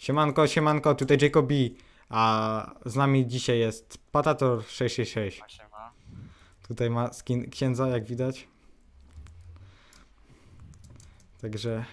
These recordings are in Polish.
Siemanko, siemanko, tutaj Jacobi, a z nami dzisiaj jest Patator666. Ma się ma. Tutaj ma skin księdza, jak widać. Także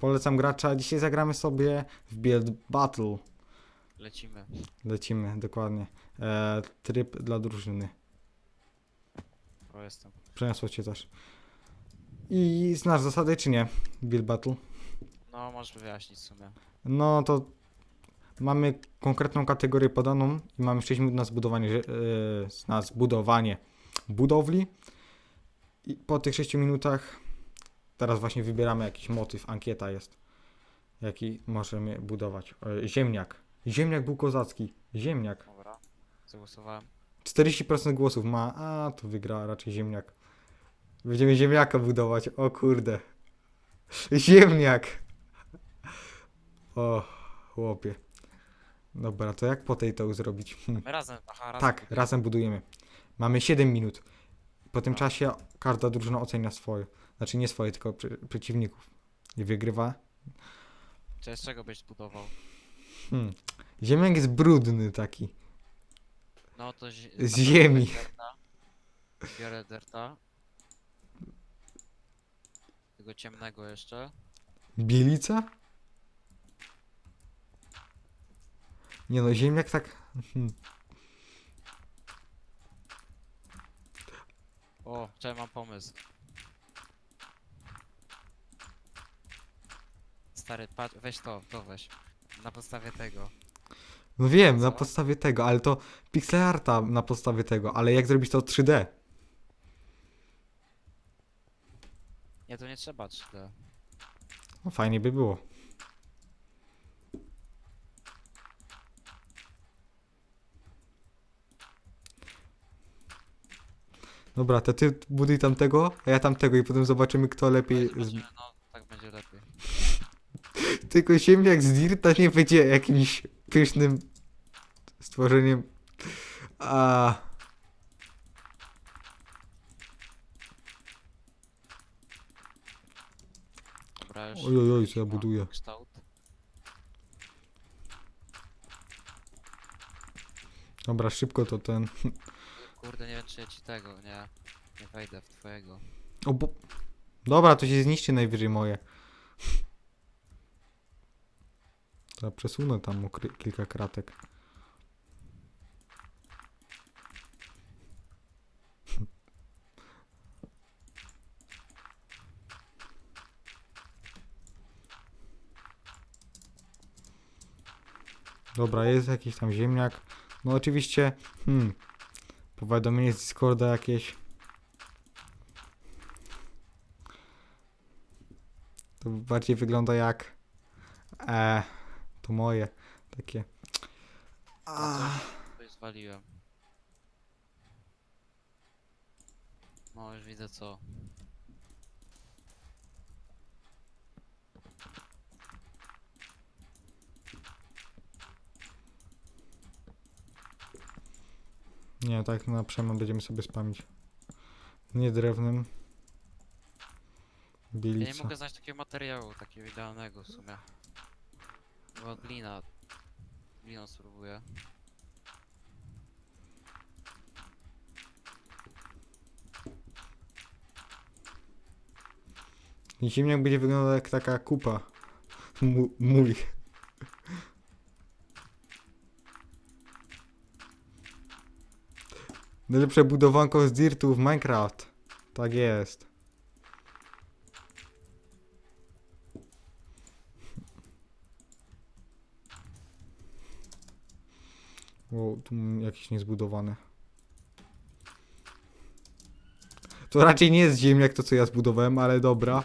polecam gracza. Dzisiaj zagramy sobie w Build Battle. Lecimy. Lecimy, dokładnie. E, tryb dla drużyny. O, jestem. Przeniosło cię też. I znasz zasady, czy nie? Build Battle. No, możesz wyjaśnić w sumie. No to mamy konkretną kategorię podaną i mamy 6 minut na zbudowanie, e, na zbudowanie budowli. I po tych 6 minutach teraz właśnie wybieramy jakiś motyw, ankieta jest, jaki możemy budować. E, Ziemniak. Ziemniak był kozacki. Ziemniak. Dobra. Zagłosowałem. 40% głosów ma, a to wygra raczej ziemniak. Będziemy ziemniaka budować, o kurde. Ziemniak! O, chłopie. Dobra, to jak po tej to zrobić? Hm. My razem, aha, razem. Tak, razem budujemy. Mamy 7 minut. Po tym czasie każda drużyna ocenia swoje. Znaczy nie swoje, tylko przy, przeciwników. I wygrywa. Czy z czego byś zbudował? Hmm. Ziemniak jest brudny taki. No to zi- Z ziemi. pewno Derta. Biorę derta. Tego ciemnego jeszcze. Bielica? Nie no, ziemniak tak... Hmm. O, czekaj, mam pomysł. Stary, patrz, weź to, to weź. Na podstawie tego. No wiem, na podstawie tego, ale to pixel arta na podstawie tego, ale jak zrobić to 3D? Nie, to nie trzeba 3D. No fajnie by było. Dobra, to ty buduj tamtego, a ja tamtego i potem zobaczymy kto lepiej... Z... Zobaczymy, no, tak będzie lepiej. Tylko ziemniak z Dirta nie będzie jakimś pysznym stworzeniem. A... Dobra, już. Oj, oj, co ja mam buduję. Kształt. Dobra, szybko to ten... Kurde, nie wiem czy ja ci tego, nie. Nie wejdę w twojego. O, bo... Dobra, to się zniszczy najwyżej moje. To przesunę tam kilka kratek. Dobra, jest jakiś tam ziemniak. No oczywiście, hmm, powiadomienie z Discorda jakieś. To bardziej wygląda jak e, to moje takie. A coś zwaliłem. No już widzę co. Nie, tak na przemian będziemy sobie spamić. Nie drewnem. Ja nie mogę znaleźć takiego materiału, takiego idealnego w sumie. Bo glina. Gliną spróbuję. Ziemniak będzie wyglądał jak taka kupa. Mu- Muli. Najlepsze budowanko z dirtu w Minecraft. Tak jest. Wow, tu mam jakieś niezbudowane. To raczej nie jest ziemniak to co ja zbudowałem, ale dobra.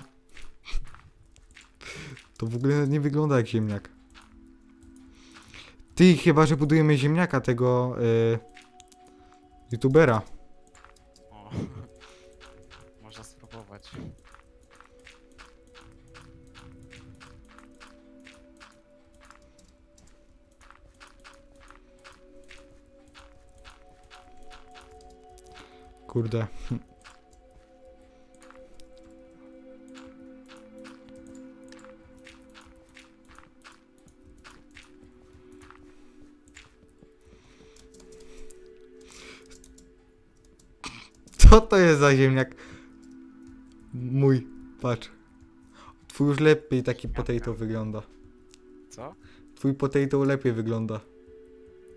To w ogóle nie wygląda jak ziemniak. Ty, chyba że budujemy ziemniaka tego y, youtubera. O. Można spróbować. Kurde. Co to jest za ziemniak? Mój, patrz. Twój już lepiej taki potato wygląda. Co? Twój potato lepiej wygląda.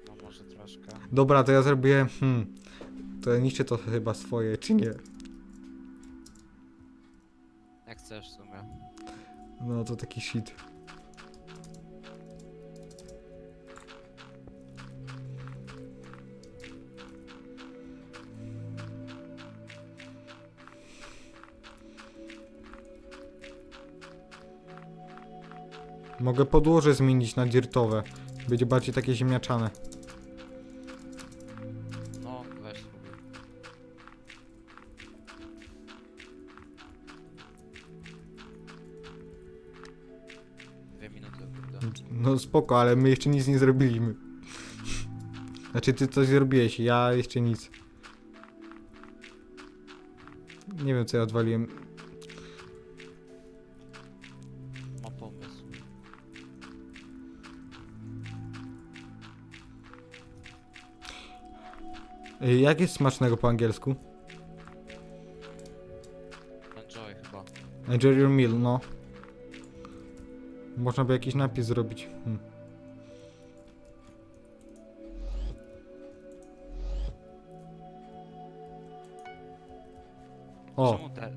No może troszkę. Dobra, to ja zrobię. Hmm. To niszczę to chyba swoje, czy nie? Jak chcesz w sumie. No to taki shit. Mogę podłoże zmienić na dirtowe. Będzie bardziej takie ziemniaczane. No, weź spróbuj. Dwie minuty, kurde. No spoko, ale my jeszcze nic nie zrobiliśmy. Znaczy ty coś zrobiłeś, ja jeszcze nic. Nie wiem co ja odwaliłem. Ej, Jak jest smacznego po angielsku? Enjoy chyba. Enjoy your meal, no. Można by jakiś napis zrobić. Hmm. O, Czemu te...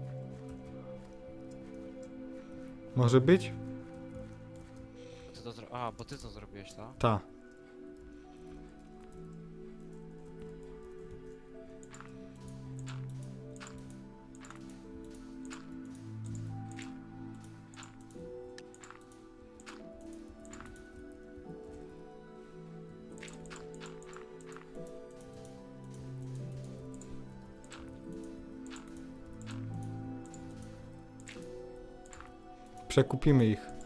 może być? Ty to zro... A, bo ty to zrobiłeś, tak? Ta. Przekupimy ich.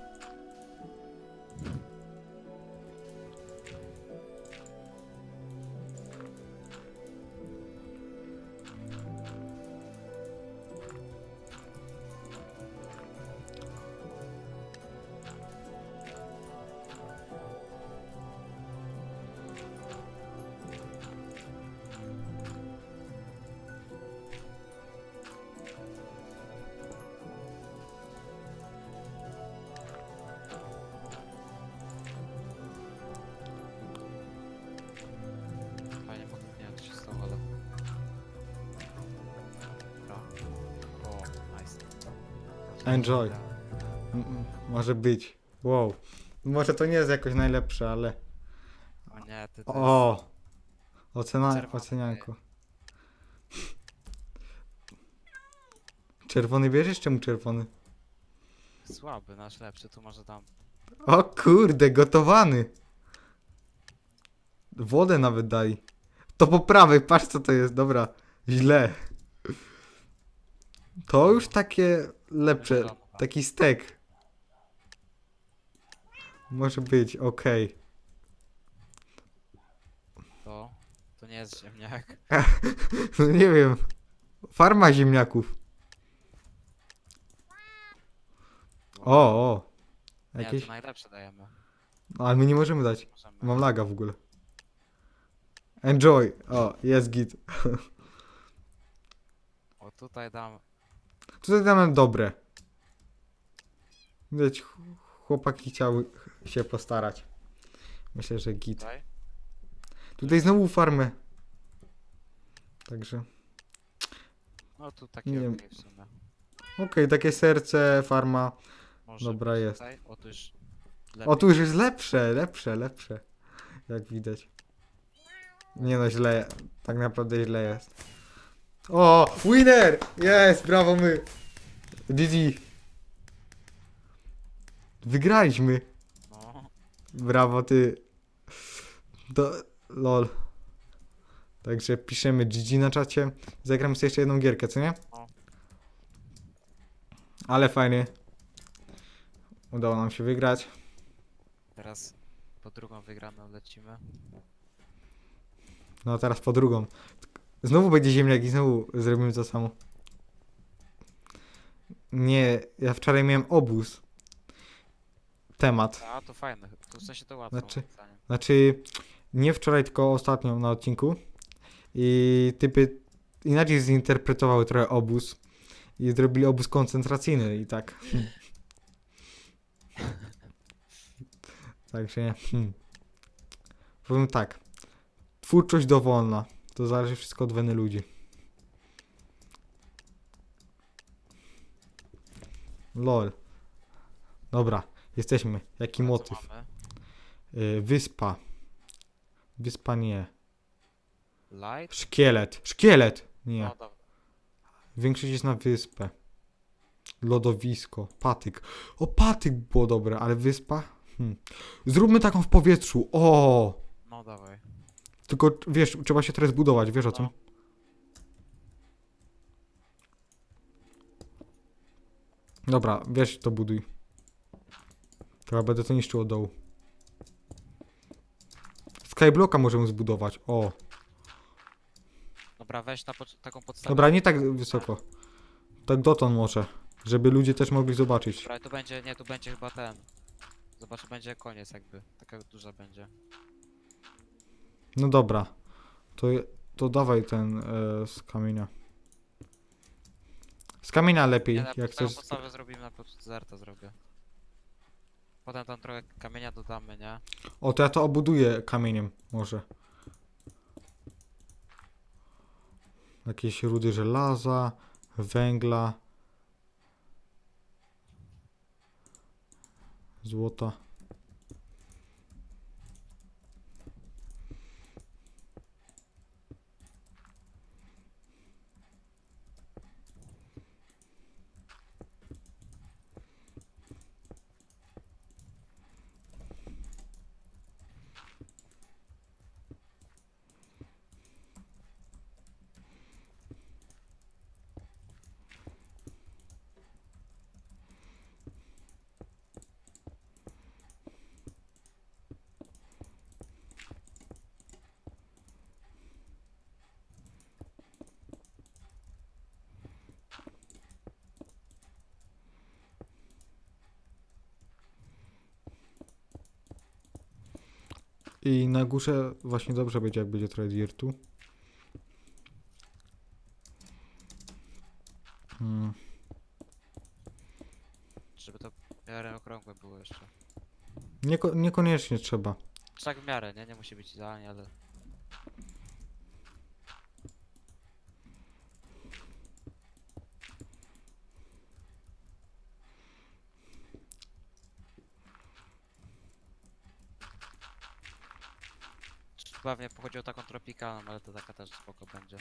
Enjoy. M- m- Może być. Wow. Może to nie jest jakoś najlepsze, ale. O nie, ty to O! Ocena, Czerwony. ocenianko. Czerwony bierzesz? Czemu czerwony? jest słaby, nasz lepszy, tu może tam... O kurde, gotowany! Wodę nawet daj. To po prawej, patrz co to jest, dobra. Źle. To już takie lepsze. Taki stek. Może być, okej. To... To nie jest ziemniak. No nie wiem. Farma ziemniaków. O, o. Nie, Jakieś. to najlepsze dajemy. No, ale my nie możemy dać. Możemy. Mam laga w ogóle. Enjoy. O, jest git. O, tutaj dam... Tutaj damy dobre. Widać, ch- chłopaki chciały się postarać. Myślę, że git. Tutaj. Znowu farmę. Także. No tu takie Nie okej wiem. w sumie. Okej, takie serce, farma. Może Dobra, być jest. Tutaj. O, tu już... O, tu już jest lepsze, lepsze, lepsze. Jak widać. Nie no, źle. Tak naprawdę źle jest. O, winner! Jest, brawo my. GG. Wygraliśmy. No, Brawo ty. To, lol. Także piszemy GG na czacie. Zagramy sobie jeszcze jedną gierkę, co nie? No. Ale fajnie. Udało nam się wygrać. teraz po drugą wygraną lecimy. No teraz po drugą. Znowu będzie ziemniak i znowu zrobimy to samo. Nie, ja wczoraj miałem obóz. Temat. A, to fajne. To w sensie to łatwo Znaczy- moim zdaniem. Znaczy, nie wczoraj, tylko ostatnio na odcinku. I typy inaczej zinterpretowały trochę obóz i zrobili obóz koncentracyjny i tak. Także hmm. powiem tak. Twórczość dowolna. To zależy wszystko od weny ludzi. Lol. Dobra, jesteśmy. Jaki motyw? Y, wyspa. Wyspa nie. Light? Szkielet. Szkielet! Nie. No dobra. Większość jest na wyspę. Lodowisko. Patyk. O, patyk było dobre, ale wyspa? Hmm. Zróbmy taką w powietrzu. O! No dawaj. Tylko wiesz, trzeba się teraz budować, wiesz o? No. Dobra, wiesz, to buduj. Teraz będę to niszczył od dołu. Skyblocka możemy zbudować. O, Dobra, weź na taką podstawę. dobra, nie tak wysoko. Tak dotąd może, żeby ludzie też mogli zobaczyć. Dobra, tu będzie, nie, tu będzie chyba ten. Zobacz, będzie koniec jakby. Taka duża będzie. No dobra. To, to dawaj ten e, z kamienia. Z kamienia lepiej, na jak taką chcesz. podstawę zrobimy, na pod zerta zrobię. Potem tam trochę kamienia dodamy, nie? O, to ja to obuduję kamieniem może. Jakieś rudy żelaza, węgla, złota. I na górze właśnie dobrze będzie, jak będzie trochę dirtu. Hmm. Żeby to w miarę okrągłe było jeszcze. Nieko, niekoniecznie trzeba. Tak w miarę, nie? Nie musi być idealnie, ale... Czy Pewnie pochodzi o taką tropikalną, ale to taka też spoko będzie.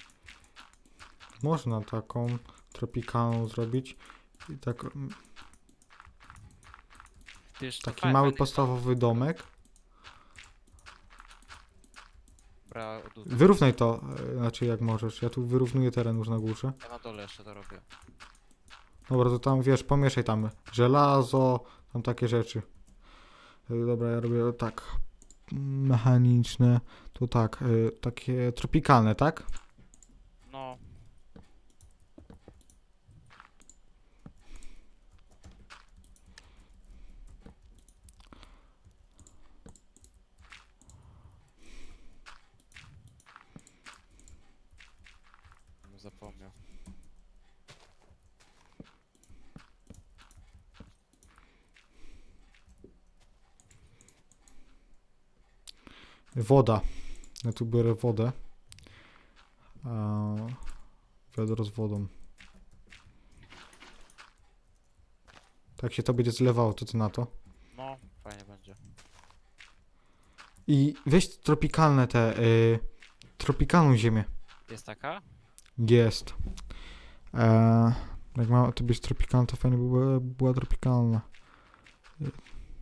Można taką tropikalną zrobić. I tak, mm, to taki fajnie- mały fajnie podstawowy domek. Odut- Wyrównaj to, e, znaczy jak możesz. Ja tu wyrównuję teren już na górze. Ja na dole jeszcze to robię. Dobra, to tam wiesz, pomieszaj tam żelazo, tam takie rzeczy. E, Dobra, ja robię tak. Mechaniczne, to tak, e, takie tropikalne, tak? Woda. Ja tu biorę wodę. A, wiadro z wodą. Tak się to będzie zlewało, to ty na to. No, fajnie będzie. I weź tropikalne te, y, tropikalną ziemię. Jest taka? Jest. E, jak ma to być tropikalna, to fajnie by była, była tropikalna.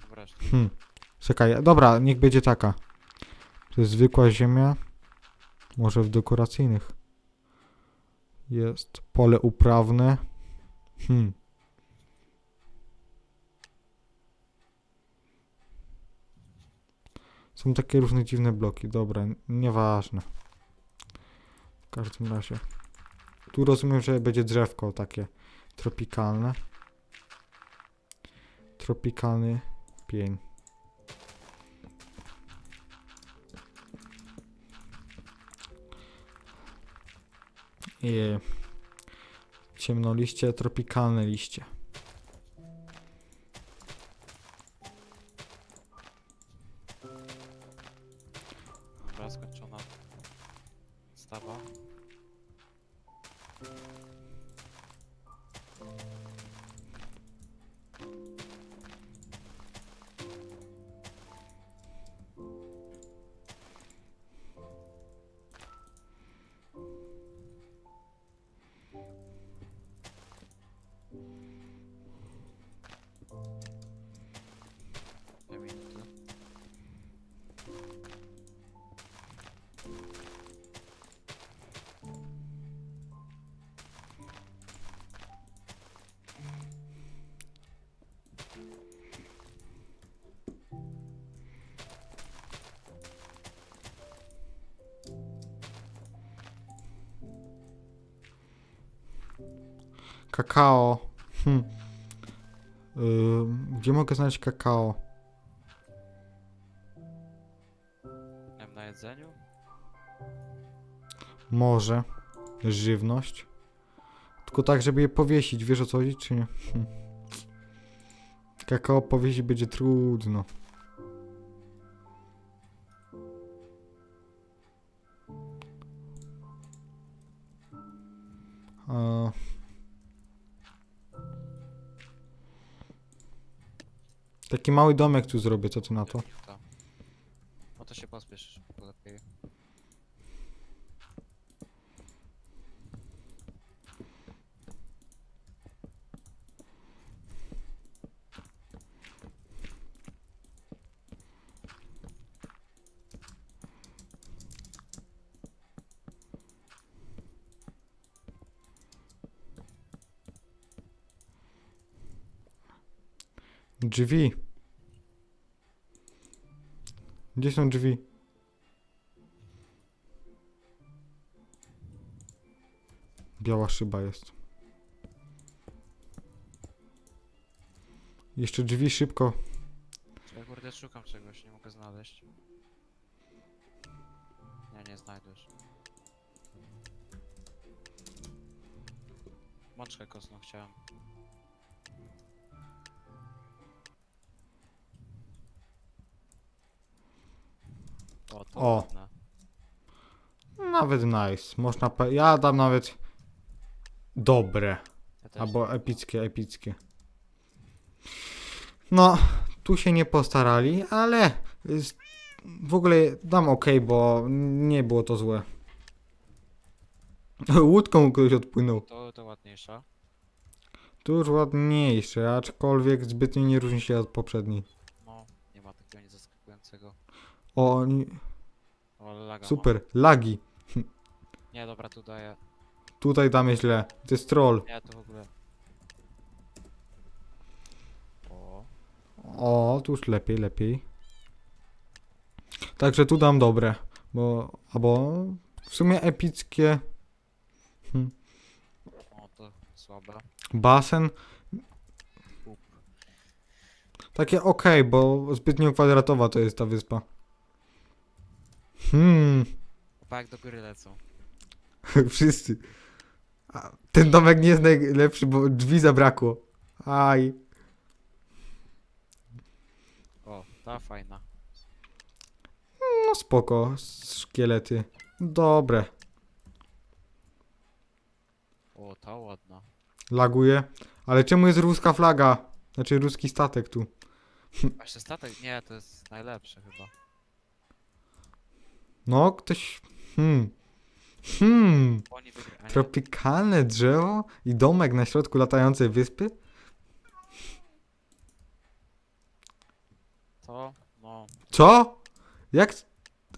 Dobra, jeszcze Hmm. Czekaj, dobra, niech będzie taka. To jest zwykła ziemia. Może w dekoracyjnych. Jest pole uprawne. Hmm. Są takie różne dziwne bloki. Dobra, nieważne. W każdym razie. Tu rozumiem, że będzie drzewko takie tropikalne. Tropikalny pień. I ciemnoliście, tropikalne liście. Kakao. Hm. Ym, gdzie mogę znaleźć kakao? Wiem, na jedzeniu? Może. Żywność. Tylko tak, żeby je powiesić, wiesz o co chodzi, czy nie? Hm. Kakao powiesić będzie trudno. Taki mały domek tu zrobię, co ty na to? No to się pospiesz, lepiej. Drzwi. Gdzie są drzwi? Biała szyba jest. Jeszcze drzwi szybko. Ja kurde szukam czegoś, nie mogę znaleźć. Nie, nie znajdziesz. Mączkę kosną chciałem. O, to O. ładne. Nawet nice. Można. pe- Ja dam nawet. Dobre. Ja też Albo epickie, epickie. No, tu się nie postarali, ale z- w ogóle dam ok, bo nie było to złe. Łódką ktoś odpłynął. To, to ładniejsza. Tu już ładniejsze, aczkolwiek zbytnio nie różni się od poprzedniej. No, nie ma takiego nic zaskakującego. O, oni- O, laga ma. super, lagi. Nie, dobra, tu daję. Tutaj damy źle. To jest troll. Nie, to w ogóle. O, O, tu już lepiej, lepiej. Także tu dam dobre, bo, albo w sumie epickie. Hm. o to słabe. Basen. Up. Takie ok, bo zbytnio kwadratowa to jest ta wyspa. Hmm, jak do góry lecą. wszyscy. A, ten domek nie jest najlepszy, bo drzwi zabrakło. Aj. O, ta fajna. No spoko, szkielety. Dobre. O, ta ładna. Laguje. Ale czemu jest ruska flaga? Znaczy ruski statek tu. Jeszcze statek? Nie, to jest najlepsze chyba. No, ktoś... Hmm. Hmm. Oni Tropikalne drzewo i domek na środku latającej wyspy? To, no, Co? Jak?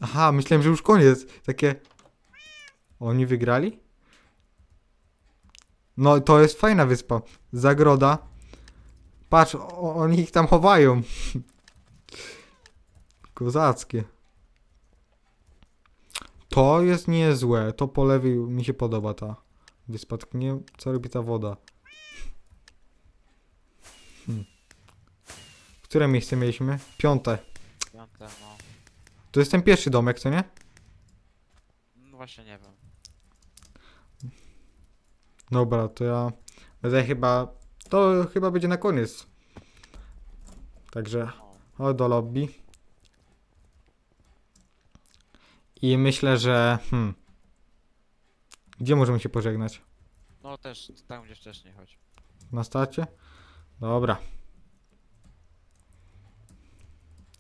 Aha, myślałem, że już koniec. Takie... Oni wygrali? No, to jest fajna wyspa. Zagroda. Patrz, o, oni ich tam chowają. Kozackie. To jest niezłe. To po lewej mi się podoba ta wyspa. Tylko nie wiem, co robi ta woda. Hmm. Które miejsce mieliśmy? Piąte. piąte, no. To jest ten pierwszy domek, co nie? No właśnie nie wiem. Dobra, to ja będę chyba. To chyba będzie na koniec. Także O, chodź do lobby. I myślę, że. Hmm, gdzie możemy się pożegnać? no też tam gdzie wcześniej chodź. Na starcie? Dobra.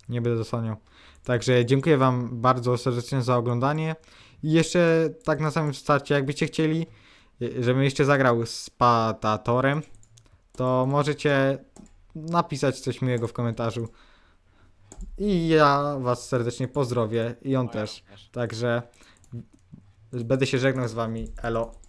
Nie będę zasłaniał. Także dziękuję Wam bardzo serdecznie za oglądanie. I jeszcze tak na samym starcie, jakbyście chcieli, y, żebym jeszcze zagrał z Patatorem, to możecie napisać coś miłego w komentarzu. I ja Was serdecznie pozdrowię i on też. Także będę się żegnał z Wami. Elo.